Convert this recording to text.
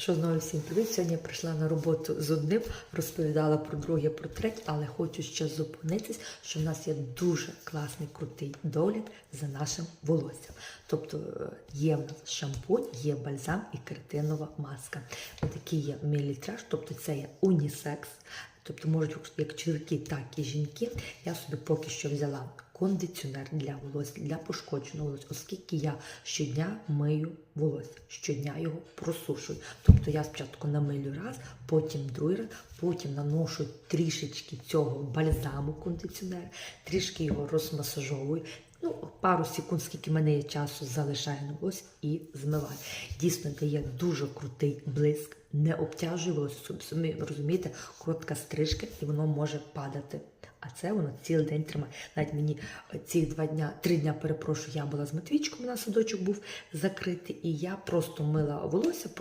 Що знову всім привіт. Сьогодні я прийшла на роботу з одним, розповідала про друге, про третє, але хочу ще зупинитись, що в нас є дуже класний крутий догляд за нашим волоссям. Тобто е, є в нас шампунь, є бальзам і кератинова маска. Такі є мілітраж, тобто це є унісекс. Тобто можуть як чоловіки, так і жінки. Я собі поки що взяла кондиціонер для волосся, для пошкодженого волосся, оскільки я щодня мию волосся, щодня його просушую. Тобто я спочатку намилю раз, потім другий раз, потім наношу трішечки цього бальзаму кондиціонера, трішки його розмасажовую. Ну, пару секунд, скільки в мене є часу, залишаю на волосся і змиваю. Дійсно дає дуже крутий блиск, не обтяжує волосся. Самі розумієте, коротка стрижка, і воно може падати. А це воно цілий день тримає. Навіть мені ці два дня, три дня, перепрошую, я була з Матвійчиком, у нас садочок був закритий, і я просто мила волосся,